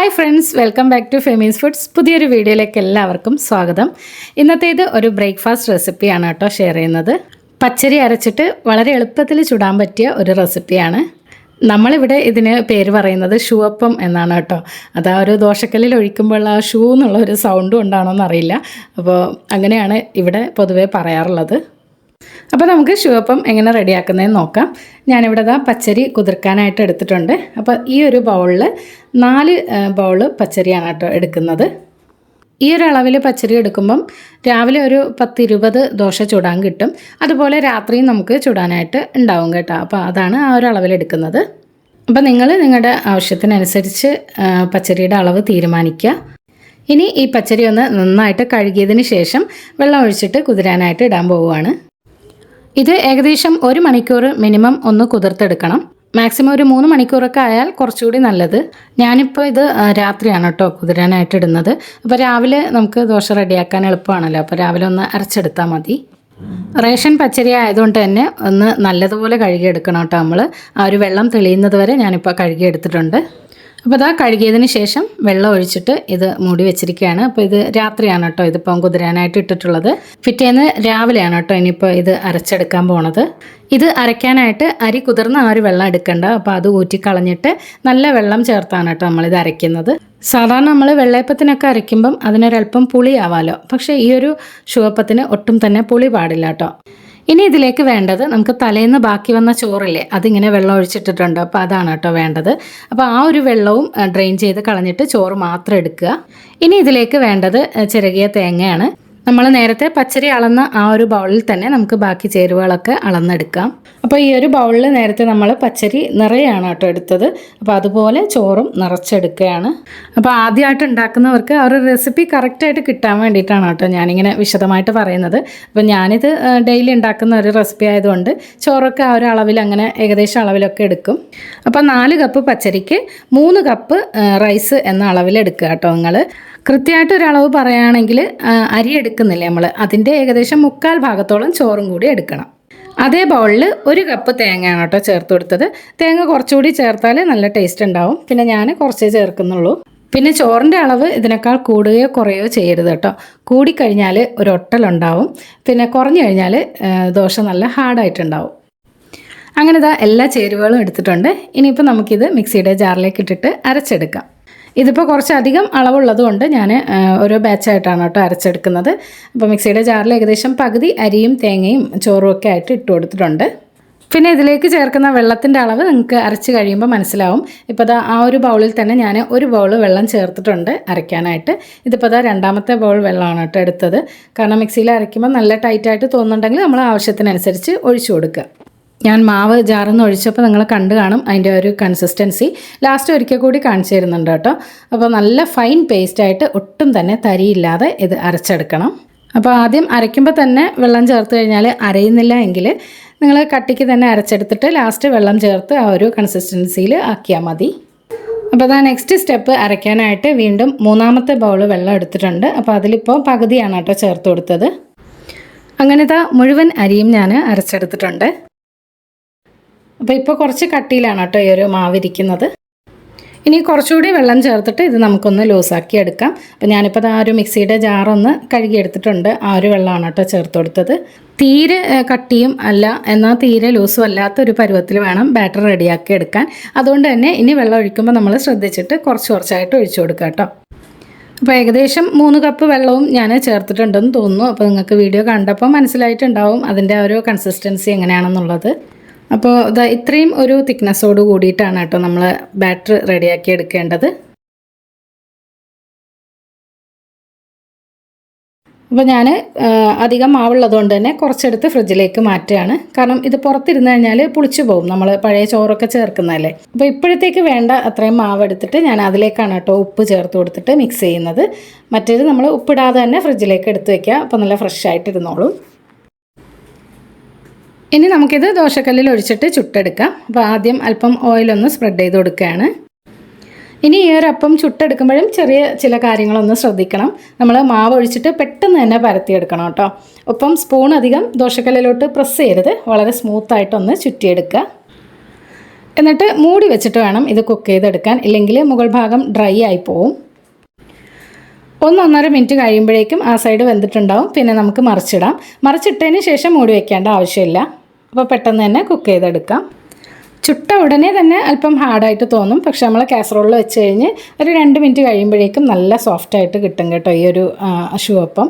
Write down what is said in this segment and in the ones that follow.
Hi friends welcome back to Femi's foods പുതിയൊരു വീഡിയോയിലേക്ക് എല്ലാവർക്കും സ്വാഗതം. ഇന്നത്തേത് ഒരു ബ്രേക്ക്ഫാസ്റ്റ് റെസിപ്പിയാണ് കേട്ടോ ഷെയർ ചെയ്യുന്നത്. പച്ചരി അരച്ചിട്ട് വളരെ എളുപ്പത്തിൽ ചുടാൻ പറ്റിയ ഒരു റെസിപ്പിയാണ് നമ്മളിവിടെ ഇതിന് പേര് പറയുന്നത് ഷൂവപ്പം എന്നാണ് കേട്ടോ. അത് ആ ഒരു ദോശക്കല്ലിൽ ഒഴിക്കുമ്പോൾ ആ ഷൂ എന്നുള്ള ഒരു സൗണ്ട് കൊണ്ടാണോ എന്നറിയില്ല അപ്പോൾ അങ്ങനെയാണ് ഇവിടെ പൊതുവേ പറയാറുള്ളത്. അപ്പോൾ നമുക്ക് ഷുവപ്പം എങ്ങനെ റെഡിയാക്കുന്നതെന്ന് നോക്കാം. ഞാനിവിടെ ദാ പച്ചരി കുതിർക്കാനായിട്ട് എടുത്തിട്ടുണ്ട്. അപ്പോൾ ഈ ഒരു ബൗളിൽ നാല് ബൗൾ പച്ചരിയാണ് കേട്ടോ എടുക്കുന്നത്. ഈ ഒരു അളവിൽ പച്ചരി എടുക്കുമ്പം രാവിലെ ഒരു പത്തിരുപത് ദോശ ചുടാൻ കിട്ടും. അതുപോലെ രാത്രിയും നമുക്ക് ചുടാനായിട്ട് ഉണ്ടാവും കേട്ടോ. അപ്പോൾ അതാണ് ആ ഒരു അളവിൽ എടുക്കുന്നത്. അപ്പോൾ നിങ്ങൾ നിങ്ങളുടെ ആവശ്യത്തിനനുസരിച്ച് പച്ചരിയുടെ അളവ് തീരുമാനിക്കുക. ഇനി ഈ പച്ചരി ഒന്ന് നന്നായിട്ട് കഴുകിയതിന് ശേഷം വെള്ളം ഒഴിച്ചിട്ട് കുതിരാനായിട്ട് ഇടാൻ പോവുകയാണ്. ഇത് ഏകദേശം ഒരു മണിക്കൂർ മിനിമം ഒന്ന് കുതിർത്തെടുക്കണം. മാക്സിമം ഒരു മൂന്ന് മണിക്കൂറൊക്കെ ആയാൽ കുറച്ചുകൂടി നല്ലത്. ഞാനിപ്പോൾ ഇത് രാത്രിയാണ് കേട്ടോ കുതിരാനായിട്ട് ഇടുന്നത്. അപ്പോൾ രാവിലെ നമുക്ക് ദോശ റെഡിയാക്കാൻ എളുപ്പമാണല്ലോ. അപ്പോൾ രാവിലെ ഒന്ന് അരച്ചെടുത്താൽ മതി. റേഷൻ പച്ചരി ആയതുകൊണ്ട് തന്നെ ഒന്ന് നല്ലതുപോലെ കഴുകിയെടുക്കണം കേട്ടോ നമ്മൾ ആ ഒരു വെള്ളം തെളിയുന്നത് വരെ ഞാനിപ്പോൾ കഴുകിയെടുത്തിട്ടുണ്ട്. അപ്പോൾ അതാ കഴുകിയതിന് ശേഷം വെള്ളം ഒഴിച്ചിട്ട് ഇത് മൂടി വെച്ചിരിക്കുകയാണ്. അപ്പോൾ ഇത് രാത്രിയാണ് കേട്ടോ ഇതിപ്പം കുതിരാനായിട്ട് ഇട്ടിട്ടുള്ളത്. പിറ്റേന്ന് രാവിലെയാണ് കേട്ടോ ഇനിയിപ്പോൾ ഇത് അരച്ചെടുക്കാൻ പോണത്. ഇത് അരയ്ക്കാനായിട്ട് അരി കുതിർന്ന ആ ഒരു വെള്ളം എടുക്കണ്ട. അപ്പോൾ അത് ഊറ്റി കളഞ്ഞിട്ട് നല്ല വെള്ളം ചേർത്താണ് കേട്ടോ നമ്മളിത് അരയ്ക്കുന്നത്. സാധാരണ നമ്മൾ വെള്ളയപ്പത്തിനൊക്കെ അരയ്ക്കുമ്പം അതിനൊരല്പം പുളിയാവാലോ. പക്ഷേ ഈ ഒരു ഷുവപ്പത്തിന് ഒട്ടും തന്നെ പുളി പാടില്ല കേട്ടോ. ഇനി ഇതിലേക്ക് വേണ്ടത് നമുക്ക് തലേന്ന് ബാക്കി വന്ന ചോറില്ലേ അതിങ്ങനെ വെള്ളം ഒഴിച്ചിട്ടിട്ടുണ്ട്. അപ്പോൾ അതാണ് കേട്ടോ വേണ്ടത്. അപ്പോൾ ആ ഒരു വെള്ളവും ഡ്രെയിൻ ചെയ്ത് കളഞ്ഞിട്ട് ചോറ് മാത്രം എടുക്കുക. ഇനി ഇതിലേക്ക് വേണ്ടത് ചിരകിയ തേങ്ങയാണ്. നമ്മൾ നേരത്തെ പച്ചരി അളന്ന ആ ഒരു ബൗളിൽ തന്നെ നമുക്ക് ബാക്കി ചേരുവകളൊക്കെ അളന്നെടുക്കാം. അപ്പോൾ ഈ ഒരു ബൗളിൽ നേരത്തെ നമ്മൾ പച്ചരി നിറയാണ് കേട്ടോ എടുത്തത്. അപ്പോൾ അതുപോലെ ചോറും നിറച്ചെടുക്കുകയാണ്. അപ്പോൾ ആദ്യമായിട്ട് ഉണ്ടാക്കുന്നവർക്ക് ആ ഒരു റെസിപ്പി കറക്റ്റായിട്ട് കിട്ടാൻ വേണ്ടിയിട്ടാണ് കേട്ടോ ഞാനിങ്ങനെ വിശദമായിട്ട് പറയുന്നത്. അപ്പോൾ ഞാനിത് ഡെയിലി ഉണ്ടാക്കുന്ന ഒരു റെസിപ്പി ആയതുകൊണ്ട് ചോറൊക്കെ ആ ഒരു അളവിൽ അങ്ങനെ ഏകദേശം അളവിലൊക്കെ എടുക്കും. അപ്പോൾ നാല് കപ്പ് പച്ചരിക്ക് മൂന്ന് കപ്പ് റൈസ് എന്ന അളവിൽ എടുക്കുക കേട്ടോ നിങ്ങൾ. കൃത്യമായിട്ട് ഒരു അളവ് പറയുകയാണെങ്കിൽ അരി അരി എടുക്കുന്നില്ലേ നമ്മൾ അതിന്റെ ഏകദേശം മുക്കാൽ ഭാഗത്തോളം ചോറും കൂടി എടുക്കണം. അതേ ബൗളിൽ ഒരു കപ്പ് തേങ്ങയാണ് കേട്ടോ ചേർത്ത് കൊടുത്തത്. തേങ്ങ കുറച്ചുകൂടി ചേർത്താൽ നല്ല ടേസ്റ്റ് ഉണ്ടാവും. പിന്നെ ഞാൻ കുറച്ചേ ചേർക്കുന്നുള്ളൂ. പിന്നെ ചോറിന്റെ അളവ് ഇതിനേക്കാൾ കൂടുകയോ കുറയോ ചെയ്യരുത് കേട്ടോ. കൂടിക്കഴിഞ്ഞാൽ ഒരു ഒട്ടലുണ്ടാവും പിന്നെ കുറഞ്ഞു കഴിഞ്ഞാൽ ദോശ നല്ല ഹാർഡായിട്ടുണ്ടാവും. അങ്ങനെ ഇതാ എല്ലാ ചേരുവകളും എടുത്തിട്ടുണ്ട്. ഇനിയിപ്പോൾ നമുക്കിത് മിക്സിയുടെ ജാറിലേക്ക് ഇട്ടിട്ട് അരച്ചെടുക്കാം. ഇതിപ്പോൾ കുറച്ചധികം അളവുള്ളത് കൊണ്ട് ഞാൻ ഓരോ ബാച്ചായിട്ടാണ് കേട്ടോ അരച്ചെടുക്കുന്നത്. അപ്പോൾ മിക്സിയുടെ ജാറിൽ ഏകദേശം പകുതി അരിയും തേങ്ങയും ചോറും ഒക്കെ ആയിട്ട് ഇട്ട് കൊടുത്തിട്ടുണ്ട്. പിന്നെ ഇതിലേക്ക് ചേർക്കുന്ന വെള്ളത്തിന്റെ അളവ് നിങ്ങൾക്ക് അരച്ച് കഴിയുമ്പോൾ മനസ്സിലാവും. ഇപ്പോൾ ദാ ആ ഒരു ബൗളിൽ തന്നെ ഞാൻ ഒരു ബൗൾ വെള്ളം ചേർത്തിട്ടുണ്ട് അരയ്ക്കാനായിട്ട്. ഇതിപ്പോൾ ദാ രണ്ടാമത്തെ ബൗൾ വെള്ളമാണ് കേട്ടോ എടുത്തത്. കാരണം മിക്സിയിൽ അരയ്ക്കുമ്പോൾ നല്ല ടൈറ്റായിട്ട് തോന്നുന്നുണ്ടെങ്കിൽ നമ്മൾ ആവശ്യത്തിനനുസരിച്ച് ഒഴിച്ചു കൊടുക്കുക. ഞാൻ മാവ് ജാറിൽ ഒഴിച്ചപ്പോൾ നിങ്ങൾ കണ്ടു കാണും അതിന്റെ ഒരു കൺസിസ്റ്റൻസി ലാസ്റ്റ് ഒരിക്കൽ കൂടി കാണിച്ചു തരുന്നുണ്ട് കേട്ടോ. അപ്പോൾ നല്ല ഫൈൻ പേസ്റ്റായിട്ട് ഒട്ടും തന്നെ തരിയില്ലാതെ ഇത് അരച്ചെടുക്കണം. അപ്പോൾ ആദ്യം അരയ്ക്കുമ്പോൾ തന്നെ വെള്ളം ചേർത്ത് കഴിഞ്ഞാൽ അരയുന്നില്ല എങ്കിൽ നിങ്ങൾ കട്ടിക്ക് തന്നെ അരച്ചെടുത്തിട്ട് ലാസ്റ്റ് വെള്ളം ചേർത്ത് ആ ഒരു കൺസിസ്റ്റൻസിയിൽ ആക്കിയാൽ മതി. അപ്പോൾ അതാ നെക്സ്റ്റ് സ്റ്റെപ്പ് അരയ്ക്കാനായിട്ട് വീണ്ടും മൂന്നാമത്തെ ബൗൾ വെള്ളം എടുത്തിട്ടുണ്ട്. അപ്പോൾ അതിലിപ്പോൾ പകുതിയാണ് കേട്ടോ ചേർത്ത് കൊടുത്തത്. അങ്ങനെ ഇതാ മുഴുവൻ അരിയും ഞാൻ അരച്ചെടുത്തിട്ടുണ്ട്. അപ്പോൾ ഇപ്പോൾ കുറച്ച് കട്ടിയിലാണ് കേട്ടോ ഈ ഒരു മാവിരിക്കുന്നത് ഇനി കുറച്ചുകൂടി വെള്ളം ചേർത്തിട്ട് ഇത് നമുക്കൊന്ന് ലൂസാക്കി എടുക്കാം. അപ്പോൾ ഞാനിപ്പോൾ ആ ഒരു മിക്സിയുടെ ജാറൊന്ന് കഴുകിയെടുത്തിട്ടുണ്ട് ആ ഒരു വെള്ളമാണ് കേട്ടോ ചേർത്ത് കൊടുത്തത്. തീരെ കട്ടിയും അല്ല എന്നാൽ തീരെ ലൂസും അല്ലാത്ത ഒരു പരുവത്തിൽ വേണം ബാറ്റർ റെഡിയാക്കി എടുക്കാൻ. അതുകൊണ്ട് തന്നെ ഇനി വെള്ളം ഒഴിക്കുമ്പോൾ നമ്മൾ ശ്രദ്ധിച്ചിട്ട് കുറച്ച് കുറച്ചായിട്ട് ഒഴിച്ചു കൊടുക്കുക കേട്ടോ. അപ്പോൾ ഏകദേശം മൂന്ന് കപ്പ് വെള്ളവും ഞാൻ ചേർത്തിട്ടുണ്ടെന്ന് തോന്നുന്നു. അപ്പോൾ നിങ്ങൾക്ക് വീഡിയോ കണ്ടപ്പോൾ മനസ്സിലായിട്ടുണ്ടാവും അതിന്റെ ആ ഒരു കൺസിസ്റ്റൻസി എങ്ങനെയാണെന്നുള്ളത്. അപ്പോൾ ഇതാ ഇത്രയും ഒരു തിക്നെസ്സോട് കൂടിയിട്ടാണ് കേട്ടോ നമ്മൾ ബാറ്റർ റെഡിയാക്കി എടുക്കേണ്ടത്. അപ്പോൾ ഞാൻ അധികം മാവുള്ളതുകൊണ്ട് തന്നെ കുറച്ചെടുത്ത് ഫ്രിഡ്ജിലേക്ക് മാറ്റുകയാണ്. കാരണം ഇത് പുറത്തിരുന്ന് കഴിഞ്ഞാൽ പുളിച്ചു പോകും നമ്മൾ പഴയ ചോറൊക്കെ ചേർക്കുന്നതല്ലേ. അപ്പോൾ ഇപ്പോഴത്തേക്ക് വേണ്ട അത്രയും മാവ് എടുത്തിട്ട് ഞാൻ അതിലേക്കാണ് കേട്ടോ ഉപ്പ് ചേർത്ത് കൊടുത്തിട്ട് മിക്സ് ചെയ്യുന്നത്. മറ്റേത് നമ്മൾ ഉപ്പിടാതെ തന്നെ ഫ്രിഡ്ജിലേക്ക് എടുത്ത് വയ്ക്കുക അപ്പോൾ നല്ല ഫ്രഷ് ആയിട്ട് ഇരുന്നോളും. ഇനി നമുക്കിത് ദോശക്കല്ലിൽ ഒഴിച്ചിട്ട് ചുട്ടെടുക്കാം. അപ്പോൾ ആദ്യം അല്പം ഓയിലൊന്ന് സ്പ്രെഡ് ചെയ്ത് കൊടുക്കുകയാണ്. ഇനി ഈ ഒരു അപ്പം ചുട്ടെടുക്കുമ്പോഴും ചെറിയ ചില കാര്യങ്ങളൊന്ന് ശ്രദ്ധിക്കണം. നമ്മൾ മാവ് ഒഴിച്ചിട്ട് പെട്ടെന്ന് തന്നെ പരത്തിയെടുക്കണം കേട്ടോ. ഒപ്പം സ്പൂൺ അധികം ദോശക്കല്ലിലോട്ട് പ്രസ് ചെയ്യരുത്. വളരെ സ്മൂത്തായിട്ടൊന്ന് ചുറ്റിയെടുക്കുക. എന്നിട്ട് മൂടി വെച്ചിട്ട് വേണം ഇത് കുക്ക് ചെയ്തെടുക്കാൻ. ഇല്ലെങ്കിൽ മുകൾ ഭാഗം ഡ്രൈ ആയി പോവും. ഒന്നൊന്നര മിനിറ്റ് കഴിയുമ്പോഴേക്കും ആ സൈഡ് വെന്തിട്ടുണ്ടാവും. പിന്നെ നമുക്ക് മറിച്ചിടാം. മറിച്ചിട്ടതിന് ശേഷം മൂടി വയ്ക്കേണ്ട ആവശ്യമില്ല. അപ്പോൾ പെട്ടെന്ന് തന്നെ കുക്ക് ചെയ്തെടുക്കാം. ചുട്ട ഉടനെ തന്നെ അല്പം ഹാർഡായിട്ട് തോന്നും. പക്ഷെ നമ്മൾ കാസറോളിൽ വെച്ച് കഴിഞ്ഞ് ഒരു രണ്ട് മിനിറ്റ് കഴിയുമ്പോഴേക്കും നല്ല സോഫ്റ്റായിട്ട് കിട്ടും കേട്ടോ ഈ ഒരു ഷുവപ്പം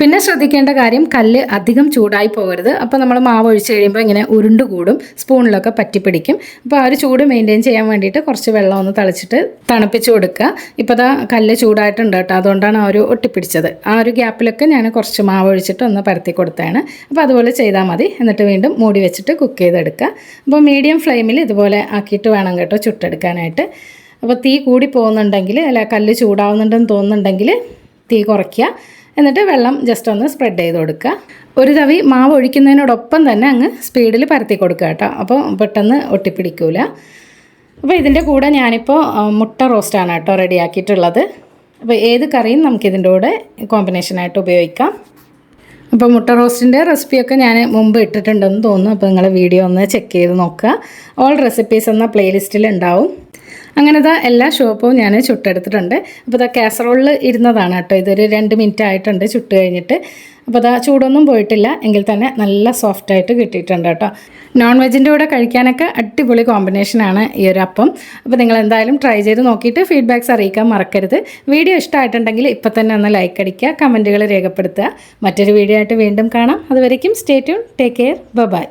പിന്നെ ശ്രദ്ധിക്കേണ്ട കാര്യം കല്ല് അധികം ചൂടായി പോകരുത്. അപ്പോൾ നമ്മൾ മാവ് ഒഴിച്ച് കഴിയുമ്പോൾ ഇങ്ങനെ ഉരുണ്ട് കൂടും. സ്പൂണിലൊക്കെ പറ്റിപ്പിടിക്കും. അപ്പോൾ ആ ഒരു ചൂട് മെയിന്റെയിൻ ചെയ്യാൻ വേണ്ടിയിട്ട് കുറച്ച് വെള്ളം ഒന്ന് തളിച്ചിട്ട് തണുപ്പിച്ച് കൊടുക്കുക. ഇപ്പോൾ ദാ കല്ല് ചൂടായിട്ടുണ്ട് കേട്ടോ. അതുകൊണ്ടാണ് ആ ഒരു ഒട്ടിപ്പിടിച്ചത്. ആ ഒരു ഗ്യാപ്പിലൊക്കെ ഞാൻ കുറച്ച് മാവ് ഒഴിച്ചിട്ട് ഒന്ന് പരത്തി കൊടുത്തതാണ്. അപ്പോൾ അതുപോലെ ചെയ്താൽ മതി. എന്നിട്ട് വീണ്ടും മൂടി വെച്ചിട്ട് കുക്ക് ചെയ്തെടുക്കുക. അപ്പോൾ മീഡിയം ഫ്ലെയിമിൽ ഇതുപോലെ ആക്കിയിട്ട് വേണം കേട്ടോ ചുട്ടെടുക്കാനായിട്ട്. അപ്പോൾ തീ കൂടി പോകുന്നുണ്ടെങ്കിൽ അല്ല കല്ല് ചൂടാവുന്നുണ്ടെന്ന് തോന്നുന്നുണ്ടെങ്കിൽ തീ കുറയ്ക്കുക. എന്നിട്ട് വെള്ളം ജസ്റ്റ് ഒന്ന് സ്പ്രെഡ് ചെയ്ത് കൊടുക്കുക. ഒരു തവി മാവ് ഒഴിക്കുന്നതിനോടൊപ്പം തന്നെ അങ്ങ് സ്പീഡിൽ പരത്തി കൊടുക്കുക കേട്ടോ. അപ്പോൾ പെട്ടെന്ന് ഒട്ടിപ്പിടിക്കൂല. അപ്പോൾ ഇതിന്റെ കൂടെ ഞാനിപ്പോൾ മുട്ട റോസ്റ്റാണ് കേട്ടോ റെഡിയാക്കിയിട്ടുള്ളത്. അപ്പോൾ ഏത് കറിയും നമുക്കിതിന്റെ കൂടെ കോമ്പിനേഷനായിട്ട് ഉപയോഗിക്കാം. അപ്പോൾ മുട്ട റോസ്റ്റിന്റെ റെസിപ്പിയൊക്കെ ഞാൻ മുമ്പ് ഇട്ടിട്ടുണ്ടെന്ന് തോന്നുന്നു. അപ്പോൾ നിങ്ങൾ വീഡിയോ ഒന്ന് ചെക്ക് ചെയ്ത് നോക്കുക. ഓൾ റെസിപ്പീസ് എന്ന പ്ലേലിസ്റ്റിൽ ഉണ്ടാവും. അങ്ങനെ ഇതാ എല്ലാ ഷോപ്പും ഞാൻ ചുട്ടെടുത്തിട്ടുണ്ട്. അപ്പോൾ ഇതാ കാസറോളിൽ ഇരുന്നതാണ് കേട്ടോ. ഇതൊരു രണ്ട് മിനിറ്റ് ആയിട്ടുണ്ട് ചുട്ട് കഴിഞ്ഞിട്ട്. അപ്പോൾ അതാ ചൂടൊന്നും പോയിട്ടില്ല. എങ്കിൽ തന്നെ നല്ല സോഫ്റ്റായിട്ട് കിട്ടിയിട്ടുണ്ട് കേട്ടോ. നോൺ വെജിന്റെ കൂടെ കഴിക്കാനൊക്കെ അടിപൊളി കോമ്പിനേഷനാണ് ഈ ഒരു അപ്പം. അപ്പോൾ നിങ്ങൾ എന്തായാലും ട്രൈ ചെയ്ത് നോക്കിയിട്ട് ഫീഡ്ബാക്ക്സ് അറിയിക്കാൻ മറക്കരുത്. വീഡിയോ ഇഷ്ടമായിട്ടുണ്ടെങ്കിൽ ഇപ്പം തന്നെ ഒന്ന് ലൈക്ക് അടിക്കുക കമന്റുകൾ രേഖപ്പെടുത്തുക. മറ്റൊരു വീഡിയോ ആയിട്ട് വീണ്ടും കാണാം. അതുവരയ്ക്കും stay tune. Take care. Bye.